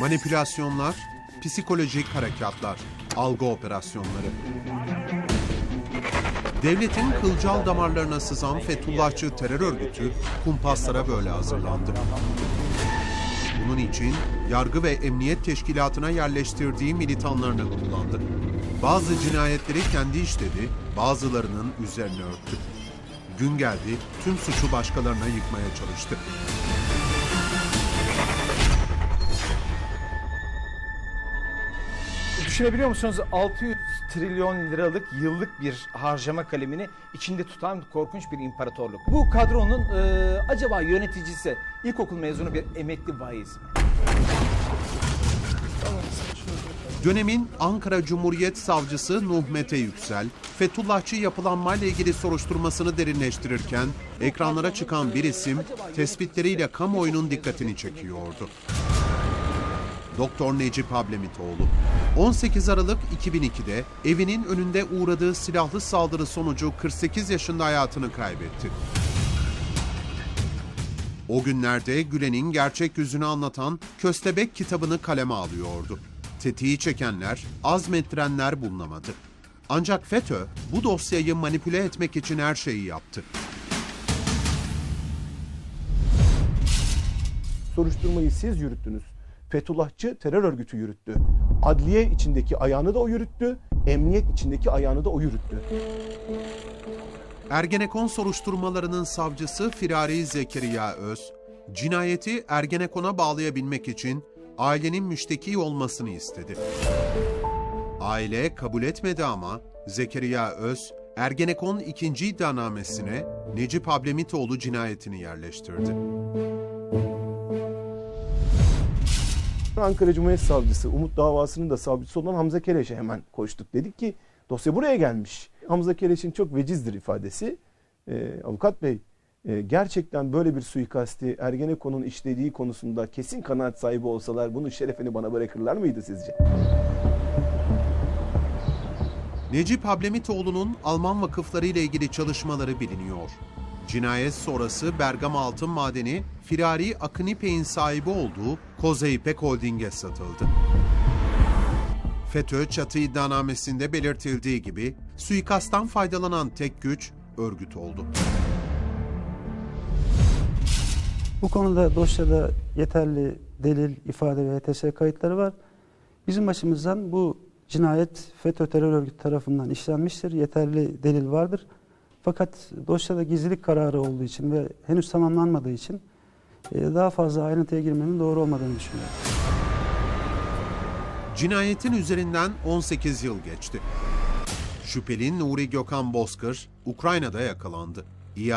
Manipülasyonlar, psikolojik harekatlar, algı operasyonları. Devletin kılcal damarlarına sızan Fethullahçı terör örgütü kumpaslara böyle hazırlandı. Bunun için yargı ve emniyet teşkilatına yerleştirdiği militanlarını kullandı. Bazı cinayetleri kendi işledi, bazılarının üzerine örttü. Gün geldi, tüm suçu başkalarına yıkmaya çalıştı. Düşünebiliyor musunuz 600 trilyon liralık yıllık bir harcama kalemini içinde tutan korkunç bir imparatorluk. Bu kadronun e, acaba yöneticisi ilkokul mezunu bir emekli vaiz mi? Dönemin Ankara Cumhuriyet Savcısı Nuh Mete Yüksel, Fethullahçı yapılanmayla ilgili soruşturmasını derinleştirirken ekranlara çıkan bir isim tespitleriyle kamuoyunun dikkatini çekiyordu. Doktor Necip Hablemitoğlu. 18 Aralık 2002'de evinin önünde uğradığı silahlı saldırı sonucu 48 yaşında hayatını kaybetti. O günlerde Gülen'in gerçek yüzünü anlatan Köstebek kitabını kaleme alıyordu. Tetiği çekenler, azmettirenler bulunamadı. Ancak FETÖ bu dosyayı manipüle etmek için her şeyi yaptı. Soruşturmayı siz yürüttünüz. Fethullahçı terör örgütü yürüttü. Adliye içindeki ayağını da o yürüttü. Emniyet içindeki ayağını da o yürüttü. Ergenekon soruşturmalarının savcısı Firari Zekeriya Öz, cinayeti Ergenekon'a bağlayabilmek için ailenin müşteki olmasını istedi. Aile kabul etmedi ama Zekeriya Öz, Ergenekon ikinci iddianamesine Necip Hablemitoğlu cinayetini yerleştirdi. Ankara Cumhuriyet Savcısı Umut davasının da savcısı olan Hamza Keleş'e hemen koştuk. Dedik ki dosya buraya gelmiş. Hamza Keleş'in çok vecizdir ifadesi. Ee, avukat bey e, gerçekten böyle bir suikasti Ergenekon'un işlediği konusunda kesin kanaat sahibi olsalar bunun şerefini bana bırakırlar mıydı sizce? Necip Hablemitoğlu'nun Alman vakıfları ile ilgili çalışmaları biliniyor. Cinayet sonrası Bergama Altın Madeni, Firari Akın İpek'in sahibi olduğu Koza İpek Holding'e satıldı. FETÖ çatı iddianamesinde belirtildiği gibi suikasttan faydalanan tek güç örgüt oldu. Bu konuda dosyada yeterli delil, ifade ve HTS kayıtları var. Bizim açımızdan bu cinayet FETÖ terör örgütü tarafından işlenmiştir. Yeterli delil vardır. Fakat dosyada gizlilik kararı olduğu için ve henüz tamamlanmadığı için e, daha fazla ayrıntıya girmenin doğru olmadığını düşünüyorum. Cinayetin üzerinden 18 yıl geçti. Şüpheli Nuri Gökhan Bozkır Ukrayna'da yakalandı. İade